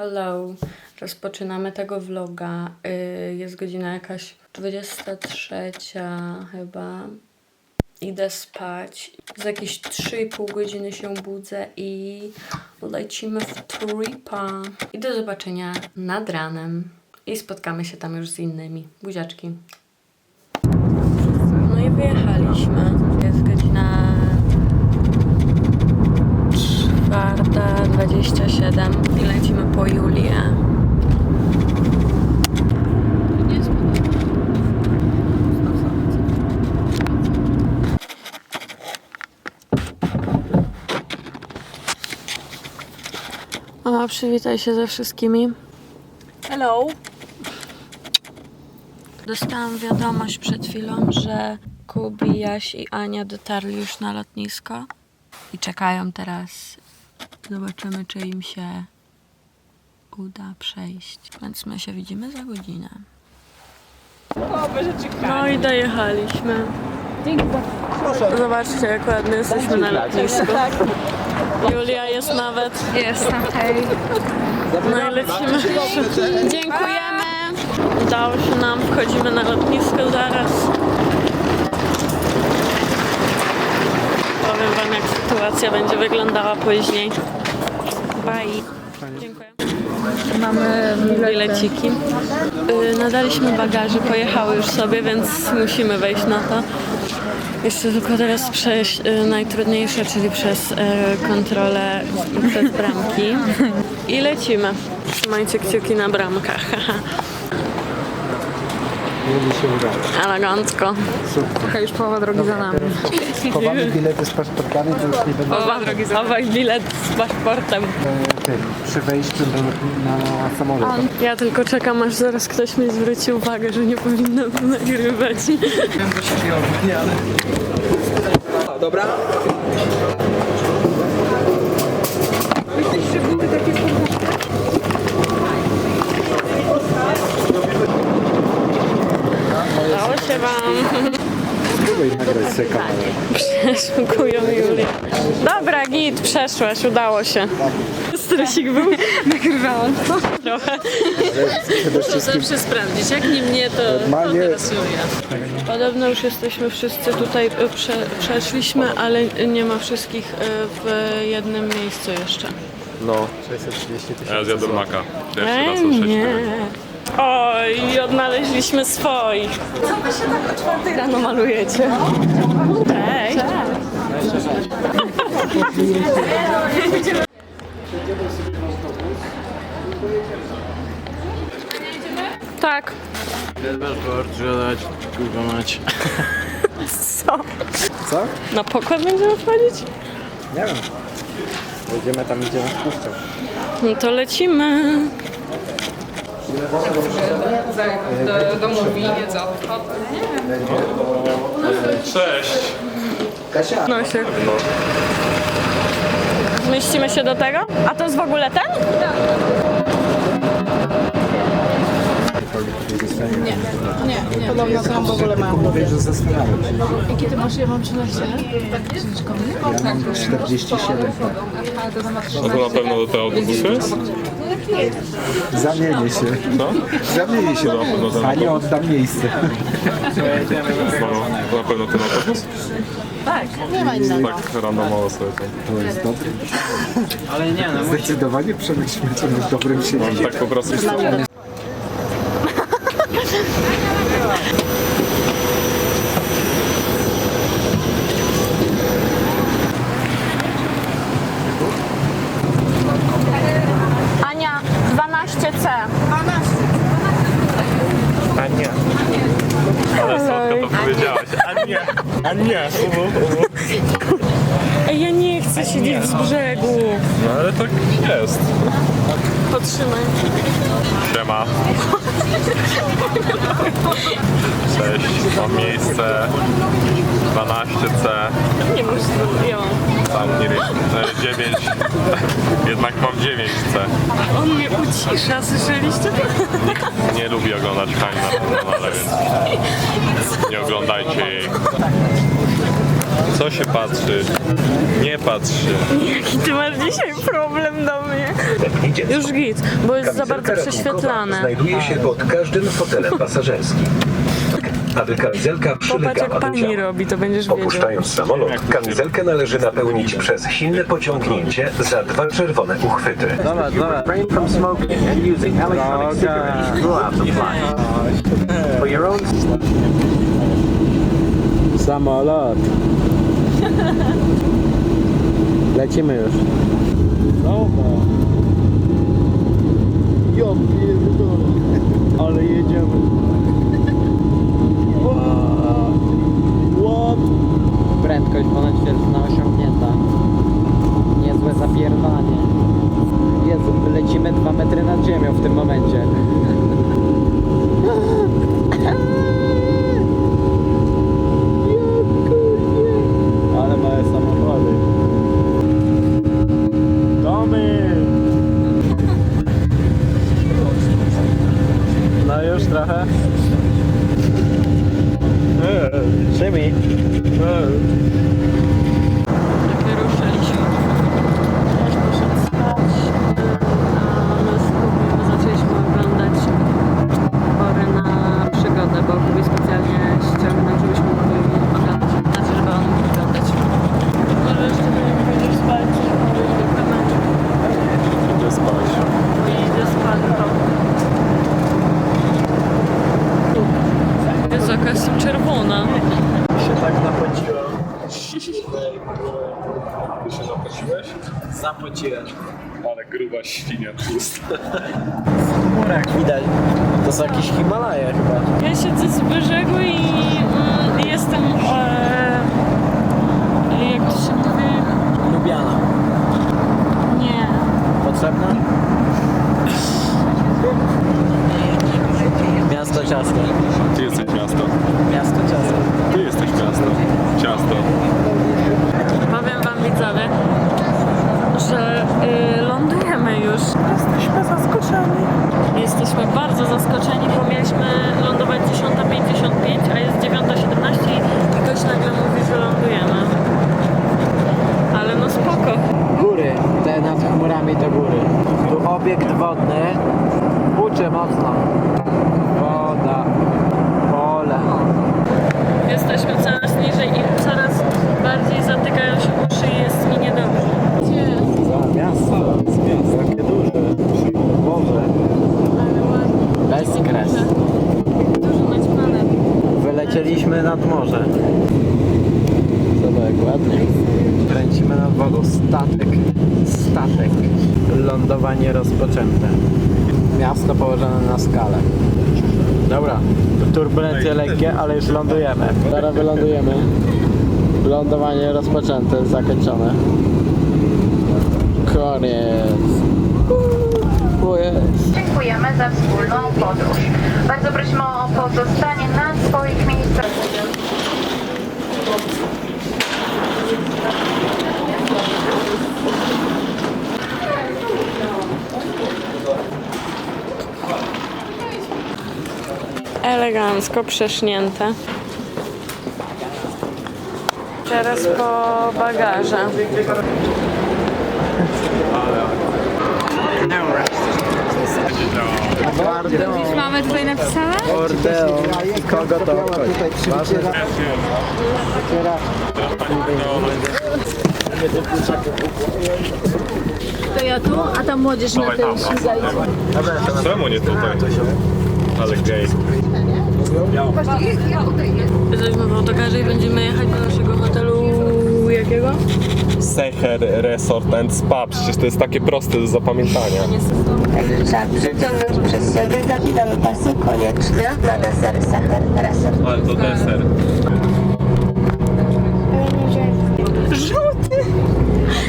Hello. Rozpoczynamy tego vloga. Y, Jest godzina jakaś 23 chyba. Idę spać. Za jakieś 3,5 godziny się budzę i lecimy w tripa. I do zobaczenia nad ranem. I spotkamy się tam już z innymi. Buziaczki. No i wyjechaliśmy. Jest godzina czwarta, 27 i lecimy po Julię. O, przywitaj się ze wszystkimi. Hello. Dostałam wiadomość przed chwilą, że Kubi, Jaś i Ania dotarli już na lotnisko i czekają teraz. Zobaczymy, czy im się uda przejść. Więc my się widzimy za godzinę. No i dojechaliśmy. Zobaczcie, jak ładnie jesteśmy na lotnisku. Julia jest nawet. Jestem, hej. No i lecimy. Dziękujemy. Udało się nam, wchodzimy na lotnisko zaraz. Powiem wam jak sytuacja będzie wyglądała później. Dziękuję. Mamy Bileciki. Yy, nadaliśmy bagaże, pojechały już sobie, więc musimy wejść na to. Jeszcze tylko teraz przejść y, najtrudniejsze, czyli przez y, kontrolę przez bramki. I lecimy. Trzymajcie kciuki na bramkach. Mieli się udało. Elegancko. trochę już połowa drogi za nami. Chowamy bilety z paszportami, to już nie będą Chowaj bilet z paszportem. e, tym, przy wejściu do, na samolot. Ja tylko czekam, aż zaraz ktoś mi zwróci uwagę, że nie powinnam nagrywać. Dobra. Udało się wam. Spróbuj nagrać sobie kamerę. Szukują Julię. Dobra, git, przeszłaś, udało się. Stresik był? Nagrywałam to. Trochę. Przede wszystkim Zawsze sprawdzić, jak nie mnie, to Normalnie- teraz Julia. Podobno już jesteśmy wszyscy tutaj, e, prze, przeszliśmy, ale nie ma wszystkich e, w jednym miejscu jeszcze. no 630 tysięcy. Ja zjadłem maka. Pierwszy raz. Oj, odnaleźliśmy swoich. Co wy się tak o czwartej rano malujecie? Cześć. Tak. Co? Co? Na pokład będziemy wchodzić? Nie wiem. Wejdziemy tam, gdzie nas puszczą. No to lecimy. Do, do mówi, co? Cześć! No się. Zmieścimy się do tego? A to jest w ogóle ten? Podobno tam w ogóle mam. Mówię, że zastanawiam się. Jakie ty masz? Ja mam 13. Ja mam 47. A to na pewno do tego autobusu jest? Zamienię się. Co? Zamienię się. Na pewno ten A nie oddam miejsce. No, na pewno ten autobus? Tak. Nie ma innego. Tak randomowo sobie tam. To jest dobry. Ale nie, no Zdecydowanie przemyślmy, co w dobrym się dzieje. Tak po prostu stoi. Ania, 12C. Ale słodko to powiedziałaś. A nie! A nie! Uwu, uwu. Ej, ja nie chcę siedzieć z brzegu. No ale tak jest. Potrzymaj. Siema. Cześć, mam miejsce 12C, Nie musisz ją. tam nie wiem, 9, jednak mam 9C. On mnie ucisza, słyszeliście? Nie lubi oglądać Hani na kanale, więc nie oglądajcie jej. Co się patrzy? Nie patrz się. Jaki ty masz dzisiaj problem do mnie? Już git, bo jest za bardzo Kamizelka prześwietlane. ratunkowa znajduje się pod każdym fotelem pasażerskim. Aby kamizelka Popatrz przylegała jak do pani ciała. robi, to będziesz wiedział. Opuszczając samolot, kamizelkę należy napełnić przez silne pociągnięcie za dwa czerwone uchwyty. Dobra, dobra. Refrain from smoking and using electronic cigarettes throughout the flight. For your own Samolot. Lecimy już. Dobra. Ja pierdolę. Ale jedziemy. What? Prędkość ponad ćwierćna osiągnięta. Niezłe zapierdanie. Jezu, lecimy dwa metry nad ziemią w tym momencie. Ale małe samochody. Domy! No już trochę. Szymi. Wyruszyliśmy. Też poszedł spać, a my z Kubim zaczęliśmy oglądać pory na przygodę, bo Kubi specjalnie ściągnął, żebyśmy mogli oglądać, znaczy, żeby on mógł oglądać. Może jeszcze nie będziesz spać, może idę w meczu. Idę spać. I idę spać. Jezu, jaka jestem czerwona. Się tak napodziłem. Ty się zapłaciłeś? Zapociłem. Ale gruba świnia tłusta. Chmurek widać. To są jakieś Himalaje chyba. Ja siedzę z brzegu i mm, jestem. E, jak to się mówi? Lubiana. Nie. Potrzebna? Miasto ciasto. Ty jesteś miasto. Miasto ciasto. Ty jesteś miasto. Ciasto. Powiem wam widzowie, że y, lądujemy już. Jesteśmy zaskoczeni. Jesteśmy bardzo zaskoczeni, bo mieliśmy lądować 10.55, a jest 9.17 i ktoś nagle mówi, że lądujemy. Ale no spoko. Góry. Te nad chmurami to góry. Tu obiekt wodny. Uczy mocno. Woda. Pole. Jesteśmy coraz niżej i coraz bardziej zatykają się uszy i jest mi niedobrze. Za miasto. Miasto. Jakie duże. Morze. Bez kres. Dużo naćpane. Wylecieliśmy nad morze. Zobacz, jak ładnie. Kręcimy nad wodą. Statek. Statek. Lądowanie rozpoczęte. Miasto położone na skalę. Dobra. Turbulencje lekkie, ale już lądujemy. Zaraz wylądujemy. Lądowanie rozpoczęte, zakończone. Koniec. Dziękujemy za wspólną podróż. Bardzo prosimy o pozostanie na swoich miejscach. Elegancko przesznięte. Teraz po bagaże. Już mamy tutaj napisane? Ordeon. Kogo to obchodzi? Ważne. To ja tu, a ta młodzież na tej śmigaj. Czemu nie tutaj? Ale gej. Jesteśmy w autokarze i będziemy jechać do naszego hotelu jakiego? Secher Resort and Spa. Przecież to jest takie proste do zapamiętania. Trzeba przeciągnąć przez siebie kapitan pasu konieczny na deser Sacher Resort. Ale to deser.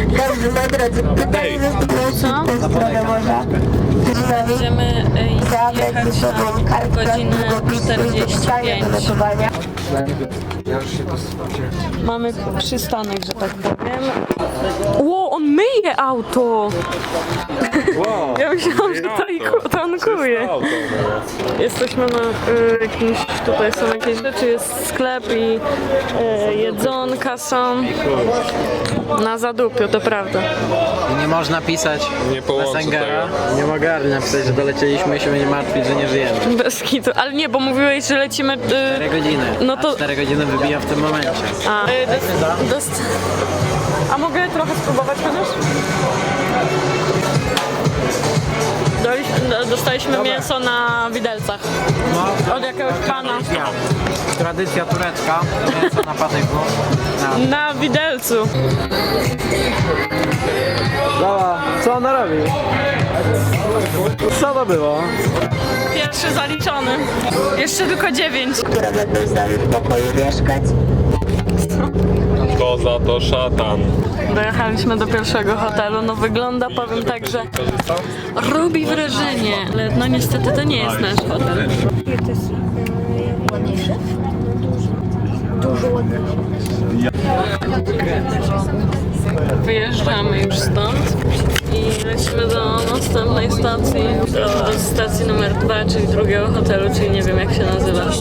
Dobrze, moi drodzy, tutaj Co? w stronę morza. Będziemy e, jechać na godzinę długopisy, 45. do notowania. Mamy przystanek, że tak powiem. Ło, on myje auto! Wow. Ja myślałam, że Auto. tankuje. Auto, no. Jesteśmy na y, jakimś, tutaj są jakieś rzeczy, jest sklep i y, jedzonka są na zadupiu, to prawda. I nie można pisać Nie połączę Messengera. tego. Nie mogę napisać, że dolecieliśmy i się nie martwić, że nie żyjemy. Bez kitu. Ale nie, bo mówiłeś, że lecimy... y, 4 godziny. No to- A 4 godziny wybija w tym momencie. A, y, dos, dos, a mogę trochę spróbować chociaż? Dostaliśmy mięso na widelcach. No, Od jakiegoś pana. tradycja turecka. Mięso na patyku. Na. Na widelcu. Dobra, co ona robi? Co to było? Pierwszy zaliczony. Jeszcze tylko dziewięć. które będą z nami w pokoju mieszkać. To za to szatan. Dojechaliśmy do pierwszego hotelu. No wygląda, powiem tak, że robi wrażenie. Ale no niestety to nie jest nasz hotel. Ładniejsze? Dużo ładniejsze. Wyjeżdżamy już stąd lecimy do następnej stacji, do, do stacji numer dwa, czyli drugiego hotelu, czyli nie wiem jak się nazywa.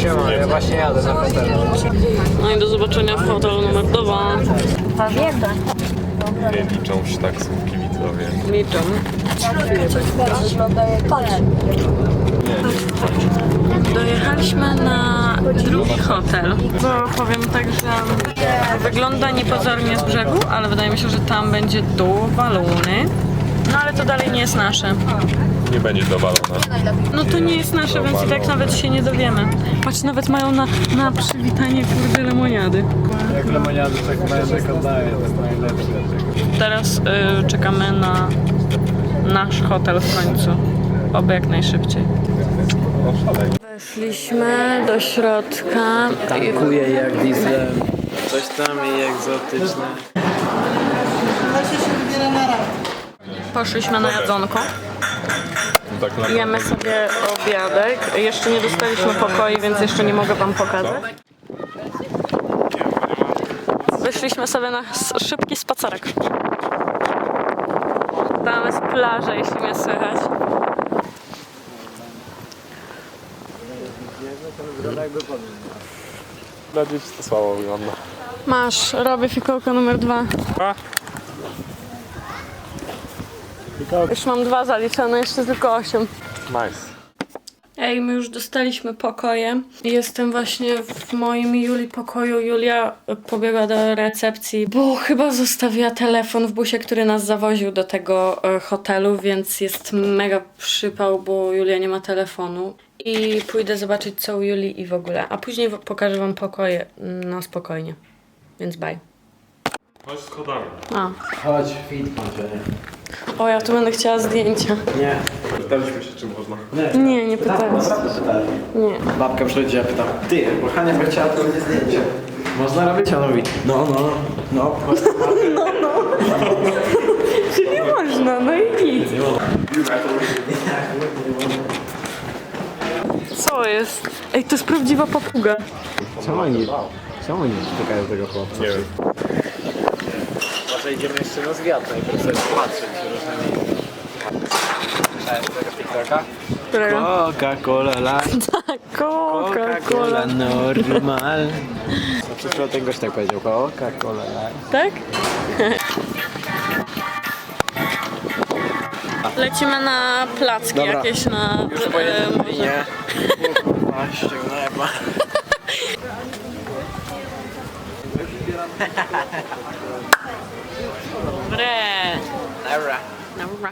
Siema, ja właśnie jadę na hotelu. No i do zobaczenia w hotelu numer dwa. Nie liczą się tak słówki widzowie. Liczą. Dojechaliśmy na drugi hotel. To powiem tak, że wygląda niepozornie z brzegu, ale wydaje mi się, że tam będzie dół waluny. No ale to dalej nie jest nasze. Nie będzie dowalona. No to nie jest nasze, więc i tak nawet się nie dowiemy. Patrz, nawet mają na, na przywitanie kurde lemoniady. Jak lemoniady tak Majek oddaje, to jest najlepsze. Teraz y, czekamy na nasz hotel w końcu. Oby jak najszybciej. Weszliśmy do środka. Tankuje jak diesel. Coś tam i egzotyczne. Poszliśmy na jadzonko. Tak na Jemy sobie obiadek. Jeszcze nie dostaliśmy pokoi, więc jeszcze nie mogę wam pokazać. Wyszliśmy sobie na s- szybki spacerek. Tam jest plaża, jeśli mnie słychać. Dla dzieci to słabo wygląda. Masz, robię fikołka numer dwa. A? Już mam dwa zaliczone, jeszcze tylko osiem. Nice. Ej, my już dostaliśmy pokoje. Jestem właśnie w moim Juli pokoju. Julia pobiegła do recepcji, bo chyba zostawiła telefon w busie, który nas zawoził do tego e, hotelu, więc jest mega przypał, bo Julia nie ma telefonu. I pójdę zobaczyć co u Julii i w ogóle. A później w- pokażę wam pokoje na spokojnie. Więc bye. Chodź schodami. A. Chodź, fit kończenie. O, ja tu będę chciała zdjęcia. Nie. Pytaliśmy się, czy można. Nie, nie pytałam. Nie. Babka przychodzi, ja pytam, ty, bo Hania by chciała to będzie zdjęcie. Można robić? A on mówi, no, no, no. Nie można, no i nic. Co jest? Ej, to jest prawdziwa papuga. Czemu oni, czemu oni szukają tego chłopca? Nie wiem. Może idziemy jeszcze na zwiat, najpierw sobie patrzeć Coca-Cola light, Coca-Cola. normal. No przed chwilą ten gość tak powiedział, Coca-Cola light. Tak? Lecimy na placki Dobra. jakieś na... e, morze. Nie. Kurwa, ściągnąłem. Dobre. Dobra. Dobra.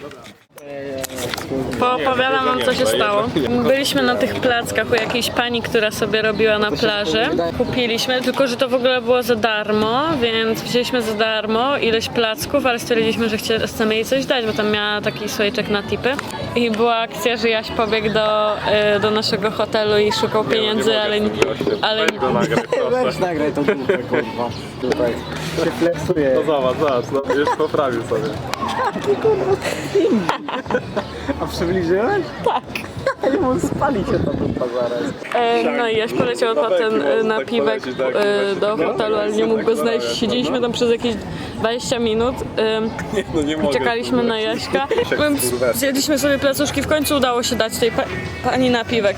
Poopowiadam wam, co się stało. Byliśmy na tych plackach u jakiejś pani, która sobie robiła na plaży. Kupiliśmy, tylko że to w ogóle było za darmo, więc wzięliśmy za darmo ileś placków, ale stwierdziliśmy, że chcemy jej coś dać, bo tam miała taki słoiczek na tipy. I była akcja, że Jaś pobiegł do, y, do naszego hotelu i szukał pieniędzy, ale, ale go nagraj, proszę. Weź nagraj tą dupę, kurwa. Tutaj się flexuje. No zobacz, zobacz, no, już poprawił sobie. A przybliżyłeś? Tak. Nie mógł spalić się ta dupa zaraz. E, No i Jaś poleciał potem e, można na tak piwek polecieć, tak, e, właśnie. do hotelu, ale nie mógł go znaleźć. Siedzieliśmy tam przez jakieś 20 minut. em, No nie mogę. Czekaliśmy na Jaśka. Więc Zjedliśmy sobie placuszki, w końcu udało się dać tej pa- pani napiwek.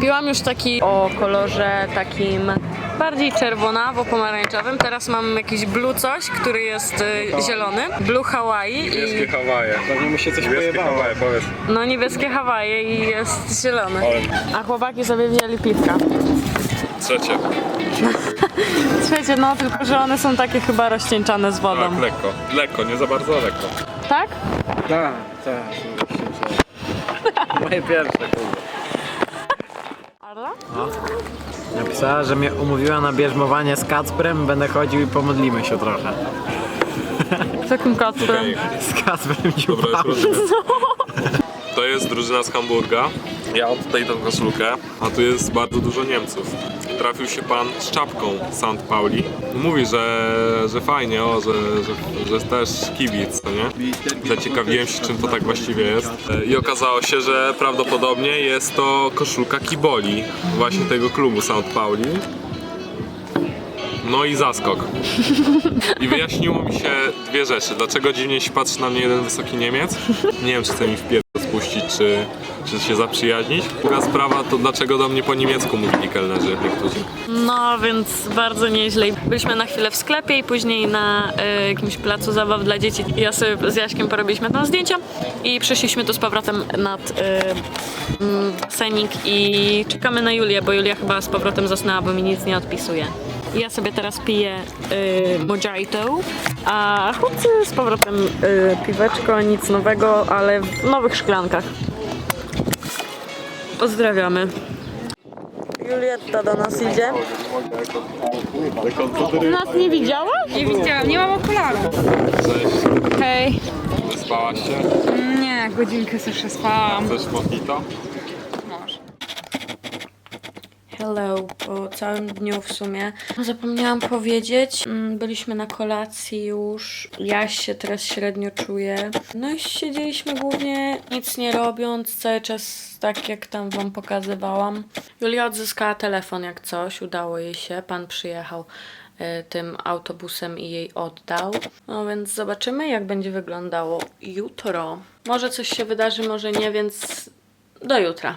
Piłam już taki o kolorze takim bardziej czerwonawo-pomarańczowym. Teraz mam jakiś blue coś, który jest y, zielony. Blue Hawaii i Niebieskie Hawaje. Pewnie mu się coś Niebieskie pojebało. Hawaje, powiedz. no niebieskie Hawaje i jest zielony. A chłopaki sobie wzięli piwka. trzecie. Słuchajcie, no tylko, że one są takie chyba rozcieńczane z wodą. Tak, lekko. Lekko, nie za bardzo lekko. Tak? Tak, tak. Moje pierwsze, kurde. Arla? Napisała, że mnie umówiła na bierzmowanie z Kacprem, będę chodził i pomodlimy się trochę. Z jakim kacprem? Z Kacprem Dobra, już rozumiem. To jest drużyna z Hamburga. Ja mam tutaj tą koszulkę, a tu jest bardzo dużo Niemców. Trafił się pan z czapką St. Pauli. Mówi, że, że fajnie, o, że, że, że też kibic, no nie? Zaciekawiłem się, czym to tak właściwie jest. E, I okazało się, że prawdopodobnie jest to koszulka Kiboli, właśnie tego klubu St. Pauli. No i zaskok. I wyjaśniło mi się dwie rzeczy. Dlaczego dziwnie się patrzy na mnie jeden wysoki Niemiec? Nie wiem, czy chce mi w pierdol spuścić, czy, czy się zaprzyjaźnić. Druga sprawa to dlaczego do mnie po niemiecku mówili kelnerzy niektórzy. No, więc bardzo nieźle. Byliśmy na chwilę w sklepie i później na e, jakimś placu zabaw dla dzieci. Ja sobie z Jaśkiem porobiliśmy tam zdjęcia i przyszliśmy tu z powrotem nad mm, Senik i czekamy na Julię, bo Julia chyba z powrotem zasnęła, bo mi nic nie odpisuje. Ja sobie teraz piję y, mojito, a chłopcy z powrotem y, piweczko, nic nowego, ale w nowych szklankach. Pozdrawiamy. Julietta do nas idzie. Nas nie widziała? Nie widziałam, nie mam okularów. Cześć, Hej. wyspałaś się? Nie, godzinkę sobie przespałam. Chcesz mojito? Hello, po całym dniu w sumie. No, Zapomniałam powiedzieć, mm, byliśmy na kolacji już. Ja się teraz średnio czuję. No i siedzieliśmy głównie nic nie robiąc, cały czas tak jak tam wam pokazywałam. Julia odzyskała telefon jak coś, udało jej się. Pan przyjechał y, tym autobusem i jej oddał. No więc zobaczymy jak będzie wyglądało jutro. Może coś się wydarzy, może nie, więc do jutra.